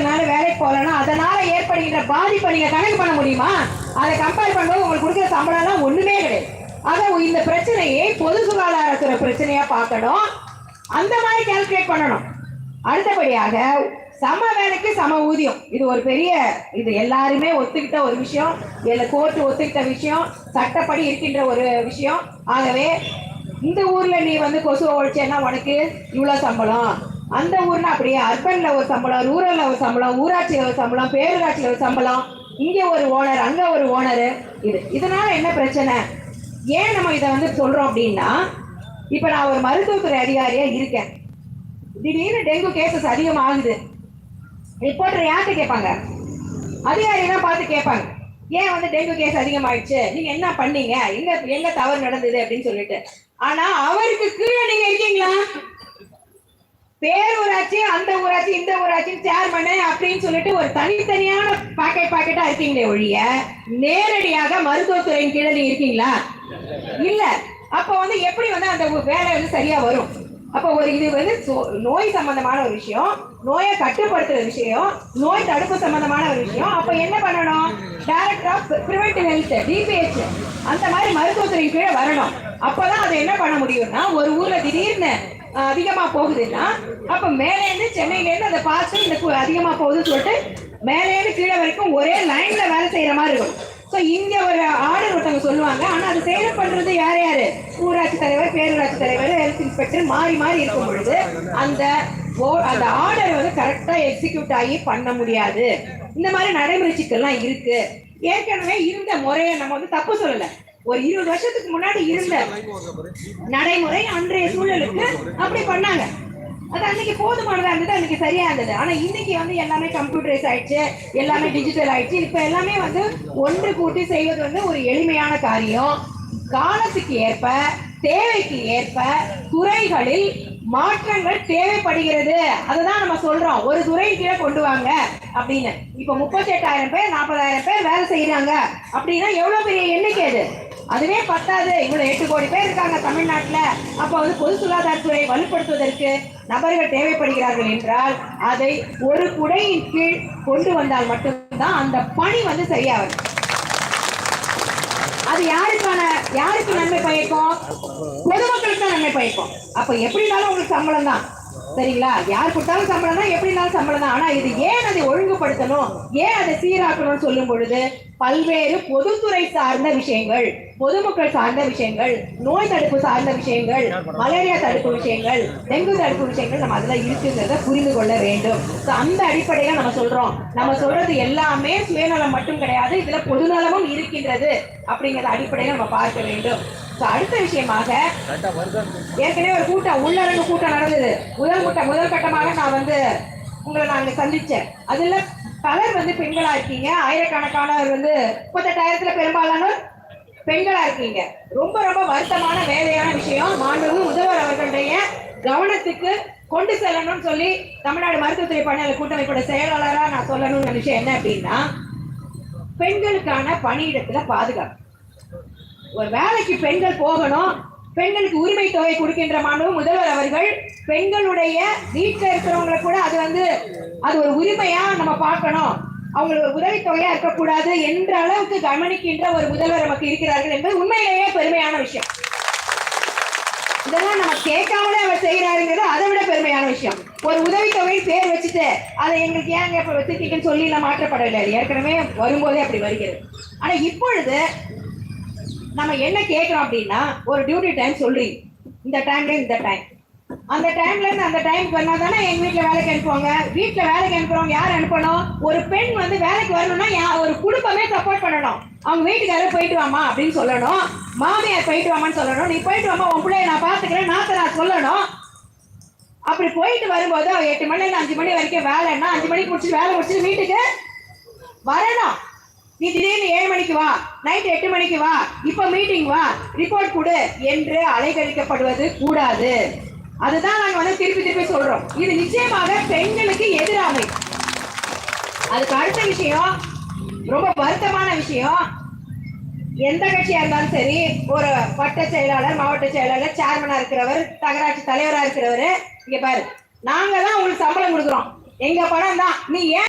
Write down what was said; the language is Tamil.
நாள் வேலைக்கு போகலன்னா அதனால ஏற்படுகின்ற பாதிப்பை நீங்க கணக்கு பண்ண முடியுமா? அதை கம்பேர் பண்ணும்போது உங்களுக்கு கொடுக்குற சம்பளம்லாம் ஒண்ணுமே கிடையாது. அதை இந்த பிரச்சனையை பொது சுகாதாரத்துறை பிரச்சனையா பார்க்கணும். அந்த மாதிரி கால்குலேட் பண்ணணும். அடுத்தபடியாக சம வேலைக்கு சம ஊதியம். இது ஒரு பெரிய இது எல்லாருமே ஒத்துக்கிட்ட ஒரு விஷயம். இல்ல கோர்ட்டு ஒத்துக்கிட்ட விஷயம். சட்டப்படி இருக்கின்ற ஒரு விஷயம். ஆகவே இந்த ஊர்ல நீ வந்து கொசுவை ஒழிச்சேன்னா உனக்கு இவ்வளவு சம்பளம். அந்த ஊர்ல அப்படியே அர்பன்ல ஒரு சம்பளம் ரூரல்ல ஒரு சம்பளம் ஊராட்சியில ஒரு சம்பளம் பேரூராட்சியில ஒரு சம்பளம் இங்க ஒரு ஓனர் அங்க ஒரு ஓனர். இது இதனால என்ன பிரச்சனை? ஏன் நம்ம இதை வந்து சொல்றோம் அப்படின்னா இப்ப நான் ஒரு மருத்துவத்துறை அதிகாரியா இருக்கேன். திடீர்னு டெங்கு கேசஸ் அதிகமாகுது. ரிப்போர்ட்டர் யார்கிட்ட கேட்பாங்க? அதிகாரி தான் பார்த்து கேட்பாங்க. ஏன் வந்து டெங்கு கேஸ் அதிகமாயிடுச்சு? நீங்க என்ன பண்ணீங்க? எங்க எங்க தவறு நடந்தது அப்படின்னு சொல்லிட்டு. ஆனா அவருக்கு கீழே நீங்க இருக்கீங்களா? பேரூராட்சி அந்த ஊராட்சி இந்த ஊராட்சி சேர்மனு அப்படின்னு சொல்லிட்டு ஒரு தனித்தனியான பாக்கெட் பாக்கெட்டா இருக்கீங்களே ஒழிய நேரடியாக மருத்துவத்துறையின் கீழே நீங்க இருக்கீங்களா? இல்ல. அப்ப வந்து எப்படி வந்து அந்த வேலை வந்து சரியா வரும்? அப்ப ஒரு இது வந்து சோ- நோய் சம்பந்தமான ஒரு விஷயம் நோயை கட்டுப்படுத்துற விஷயம் நோய் தடுப்பு சம்பந்தமான ஒரு விஷயம். அப்ப என்ன பண்ணணும்? Director of preventive health DPH அந்த மாதிரி மருத்துவத்துறை கீழே வரணும். அப்பதான் அதை என்ன பண்ண முடியும்னா ஒரு ஊர்ல திடீர்னு அதிகமாக அதிகமா போகுதுன்னா அப்ப மேலே இருந்து சென்னையில இருந்து அதை பார்த்து இந்த அதிகமாக அதிகமா போகுதுன்னு சொல்லிட்டு மேலே இருந்து கீழே வரைக்கும் ஒரே லைன்ல வேலை செய்யற மாதிரி இருக்கும். ஸோ இங்க ஒரு ஆர்டர் ஒருத்தவங்க சொல்லுவாங்க. ஆனா அது செயல் பண்றது யார் யாரு? ஊராட்சி தலைவர் பேரூராட்சி தலைவர் ஹெல்த் இன்ஸ்பெக்டர் மாறி மாறி இருக்கும் பொழுது அந்த ஓ- அந்த ஆர்டர் வந்து கரெக்டா எக்ஸிக்யூட் ஆகி பண்ண முடியாது. இந்த மாதிரி நடைமுறை சிக்கல்லாம் இருக்கு. ஏற்கனவே இருந்த முறையை நம்ம வந்து தப்பு சொல்லல. ஒரு இருபது வருஷத்துக்கு முன்னாடி இருந்த நடைமுறை அன்றைய சூழலுக்கு அப்படி பண்ணாங்க. அது அன்னைக்கு போதுமானதா இருந்தது அன்னைக்கு சரியா இருந்தது. ஆனா இன்னைக்கு வந்து எல்லாமே கம்ப்யூட்டரைஸ் ஆயிடுச்சு எல்லாமே டிஜிட்டல் ஆயிடுச்சு. இப்ப எல்லாமே வந்து ஒன்று கூட்டி செய்வது வந்து ஒரு எளிமையான காரியம். காலத்துக்கு ஏற்ப தேவைக்கு ஏற்ப துறைகளில் மாற்றங்கள் தேவைப்படுகிறது. அதுதான் நம்ம சொல்றோம். ஒரு துறை கீழே கொண்டு வாங்க அப்படின்னு. இப்ப முப்பத்தி எட்டாயிரம் பேர் நாற்பதாயிரம் பேர் வேலை செய்யறாங்க அப்படின்னா எவ்வளவு பெரிய எண்ணிக்கை அது? அதுவே பத்தாது. இவ்வளவு எட்டு கோடி பேர் இருக்காங்க தமிழ்நாட்டுல. அப்ப வந்து பொது சுகாதாரத்துறை வலுப்படுத்துவதற்கு நபர்கள் தேவைப்படுகிறார்கள் என்றால் அதை ஒரு குடையின் கீழ் கொண்டு வந்தால் மட்டும்தான் அந்த பணி வந்து சரியா வரும் அது யாருக்கான யாருக்கு நன்மை பயக்கும்? பொதுமக்களுக்கு தான் நன்மை பயக்கும். அப்ப எப்படினாலும் உங்களுக்கு சம்பளம் தான் சரிங்களா? யார் கொடுத்தாலும் சம்பளம் தான் எப்படினாலும் சம்பளம் தான். ஆனா இது ஏன் அதை ஒழுங்குபடுத்தணும்? ஏன் அதை சீராக்கணும்னு சொல்லும் பொழுது பல்வேறு பொதுத்துறை சார்ந்த விஷயங்கள் பொதுமக்கள் சார்ந்த விஷயங்கள் நோய் தடுப்பு சார்ந்த விஷயங்கள் மலேரியா தடுப்பு விஷயங்கள் டெங்கு தடுப்பு விஷயங்கள் நம்ம அதில் இருக்குங்கிறத புரிந்து கொள்ள வேண்டும். ஸோ அந்த அடிப்படையில நம்ம சொல்றோம். நம்ம சொல்றது எல்லாமே சுயநலம் மட்டும் கிடையாது இதுல பொதுநலமும் இருக்கின்றது அப்படிங்கிற அடிப்படையில நம்ம பார்க்க வேண்டும். So, அடுத்த விஷயமாக ஏற்கனவே ஒரு கூட்டம் உள்ளரங்கு கூட்டம் நடந்தது. முதல் கூட்டம் முதல் கட்டமாக நான் வந்து உங்களை நான் அங்க சந்திச்சேன். அதுல பலர் வந்து பெண்களா இருக்கீங்க. ஆயிரக்கணக்கானவர் வந்து முப்பத்தெட்டாயிரத்துல பெரும்பாலானோர் பெண்களா இருக்கீங்க. ரொம்ப ரொம்ப வருத்தமான வேலையான விஷயம். மாண்புமிகு முதல்வர் அவர்களுடைய கவனத்துக்கு கொண்டு செல்லணும்னு சொல்லி தமிழ்நாடு மருத்துவத்துறை பணியாளர் கூட்டமைப்போட செயலாளரா நான் சொல்லணும்னு விஷயம் என்ன அப்படின்னா பெண்களுக்கான பணியிடத்துல பாதுகாப்பு. ஒரு வேலைக்கு பெண்கள் போகணும் பெண்களுக்கு உரிமை தொகை கொடுக்கின்ற மாண்பு முதல்வர் அவர்கள் பெண்களுடைய வீட்டில் இருக்கிறவங்களை கூட அது வந்து அது ஒரு உரிமையா நம்ம பார்க்கணும். அவங்களுக்கு உதவி தொகையா இருக்கக்கூடாது என்ற அளவுக்கு கவனிக்கின்ற ஒரு முதல்வர் நமக்கு இருக்கிறார்கள் என்பது உண்மையிலேயே பெருமையான விஷயம். இதெல்லாம் நம்ம கேட்காமலே அவர் செய்யறாருங்கிறது அதை விட பெருமையான விஷயம். ஒரு உதவித்தொகை பேர் வச்சுட்டு அதை எங்களுக்கு ஏங்க இப்ப வச்சிருக்கீங்கன்னு சொல்லி நான் மாற்றப்படவில்லை. ஏற்கனவே வரும்போதே அப்படி வருகிறது. ஆனா இப்பொழுது நம்ம என்ன கேட்கிறோம் அப்படின்னா ஒரு டியூட்டி டைம் சொல்றீங்க. இந்த டைம்ல இந்த டைம் அந்த டைம்ல இருந்து அந்த டைமுக்கு வந்தா தானே எங்க வீட்டுல வேலைக்கு அனுப்புவாங்க? வீட்டுல வேலைக்கு அனுப்புறவங்க யார் அனுப்பணும்? ஒரு பெண் வந்து வேலைக்கு வரணும்னா யா- ஒரு குடும்பமே சப்போர்ட் பண்ணணும். அவங்க வீட்டுக்காரர் போயிட்டு வாமா அப்படின்னு சொல்லணும். மாமியார் போயிட்டு வாமான்னு சொல்லணும். நீ போயிட்டு வாமா உன் பிள்ளைய நான் பாத்துக்கிறேன் நாத்த நான் சொல்லணும். அப்படி போயிட்டு வரும்போது அவ எட்டு மணில இருந்து அஞ்சு மணி வரைக்கும் வேலைன்னா அஞ்சு மணிக்கு முடிச்சுட்டு வேலை முடிச்சுட்டு வீட்டுக்கு வரணும். நீ திடீர்னு ஏழு மணிக்கு வா நைட் எட்டு மணிக்கு வா இப்ப மீட்டிங் வா ரிப்போர்ட் கொடு என்று அலைகழிக்கப்படுவது கூடாது. அதுதான் நாங்க வந்து திருப்பி திருப்பி சொல்றோம். இது நிச்சயமாக பெண்களுக்கு எதிராமை. அதுக்கு அடுத்த விஷயம் ரொம்ப வருத்தமான விஷயம் எந்த கட்சியா இருந்தாலும் சரி ஒரு வட்ட செயலாளர் மாவட்ட செயலாளர் சேர்மனா இருக்கிறவர் தகராட்சி தலைவரா இருக்கிறவர் இங்க பாரு நாங்க தான் உங்களுக்கு சம்பளம் கொடுக்குறோம். எங்க பணம் தான். நீ ஏன்